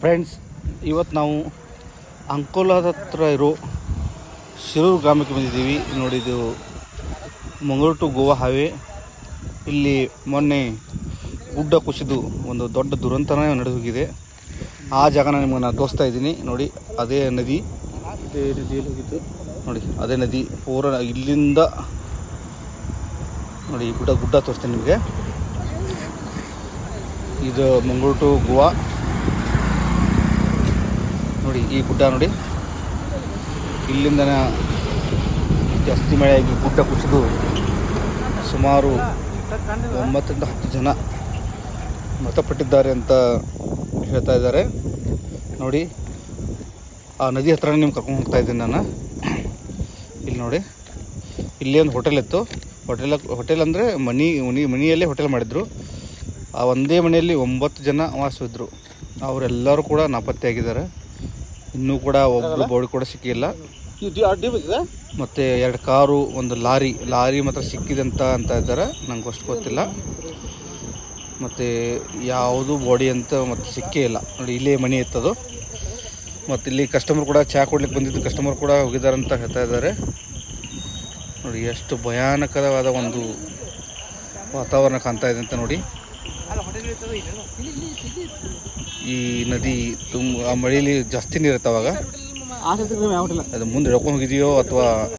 Friends ಇವತ್ತು ನಾವು ಅಂಕೋಲಾದ ಹತ್ರ ಇರೋ ಶಿರೂರು ಗ್ರಾಮಕ್ಕೆ ಬಂದಿದ್ದೀವಿ. ನೋಡಿ, ಇದು ಮಂಗಳೂರು ಟು ಗೋವಾ ಹಾವೆ. ಇಲ್ಲಿ ಮೊನ್ನೆ ಗುಡ್ಡ ಕುಸಿದು ಒಂದು ದೊಡ್ಡ ದುರಂತನೇ ನಡೆದು ಹೋಗಿದೆ ಆ ಜಾಗನ ನಿಮಗೆ ನಾನು ತೋರಿಸ್ತಾ ಇದ್ದೀನಿ. ನೋಡಿ, ಅದೇ ನದಿ. ಅದೇ ನದಿಯಲ್ಲಿ ಹೋಗಿದ್ದು. ನೋಡಿ, ಅದೇ ನದಿ ಪೂರ ಇಲ್ಲಿಂದ ನೋಡಿ, ಗುಡ್ಡ ಗುಡ್ಡ ತೋರಿಸ್ತೀನಿ ನಿಮಗೆ. ಇದು ಮಂಗಳೂರು ಟು ಗೋವಾ. ನೋಡಿ, ಈ ಗುಡ್ಡ ನೋಡಿ. ಇಲ್ಲಿಂದ ಜಾಸ್ತಿ ಮಳೆಯಾಗಿ ಗುಡ್ಡ ಕುಸಿದು ಸುಮಾರು ಒಂಬತ್ತರಿಂದ ಹತ್ತು ಜನ ಮೃತಪಟ್ಟಿದ್ದಾರೆ ಅಂತ ಹೇಳ್ತಾ ಇದ್ದಾರೆ. ನೋಡಿ, ಆ ನದಿ ಹತ್ರ ನಿಮ್ಗೆ ಕರ್ಕೊಂಡು ಹೋಗ್ತಾ ಇದ್ದೀನಿ ನಾನು. ಇಲ್ಲಿ ನೋಡಿ, ಇಲ್ಲಿ ಒಂದು ಹೋಟೆಲ್ ಇತ್ತು. ಹೋಟೆಲ್ ಹೋಟೆಲ್ ಅಂದರೆ ಮನಿ ಮನಿ, ಮನೆಯಲ್ಲೇ ಹೋಟೆಲ್ ಮಾಡಿದ್ರು. ಆ ಒಂದೇ ಮನೆಯಲ್ಲಿ ಒಂಬತ್ತು ಜನ ವಾಸವಿದ್ರು ಅವರೆಲ್ಲರೂ ಕೂಡ ನಾಪತ್ತೆಯಾಗಿದ್ದಾರೆ. ಇನ್ನೂ ಕೂಡ ಒಬ್ಬರು ಬಾಡಿ ಕೂಡ ಸಿಕ್ಕಿಲ್ಲ. ಮತ್ತು ಎರಡು ಕಾರು ಒಂದು ಲಾರಿ ಲಾರಿ ಮಾತ್ರ ಸಿಕ್ಕಿದಂತ ಅಂತ ಇದ್ದಾರೆ. ನಂಗೆ ಅಷ್ಟು ಗೊತ್ತಿಲ್ಲ. ಮತ್ತು ಯಾವುದು ಬಾಡಿ ಅಂತ ಮತ್ತೆ ಸಿಕ್ಕೇ ಇಲ್ಲ. ನೋಡಿ ಇಲ್ಲೇ ಮನೆ ಇತ್ತದು. ಮತ್ತು ಇಲ್ಲಿ ಕಸ್ಟಮರ್ ಕೂಡ ಚಾ ಕೊಡ್ಲಿಕ್ಕೆ ಬಂದಿದ್ದು ಕಸ್ಟಮರ್ ಕೂಡ ಹೋಗಿದ್ದಾರೆ ಅಂತ ಹೇಳ್ತಾ ಇದ್ದಾರೆ. ನೋಡಿ ಎಷ್ಟು ಭಯಾನಕವಾದ ಒಂದು ವಾತಾವರಣ ಕಾಣ್ತಾ ಇದೆ ಅಂತ ನೋಡಿ. ಈ ನದಿ ತುಂಬ ಆ ಮಳೆಯಲ್ಲಿ ಜಾಸ್ತಿ ನೀರು ಇರ್ತಾವಾಗ ಅದು ಮುಂದೆ ಹಿಡ್ಕೊಂಡು ಹೋಗಿದೆಯೋ ಅಥವಾ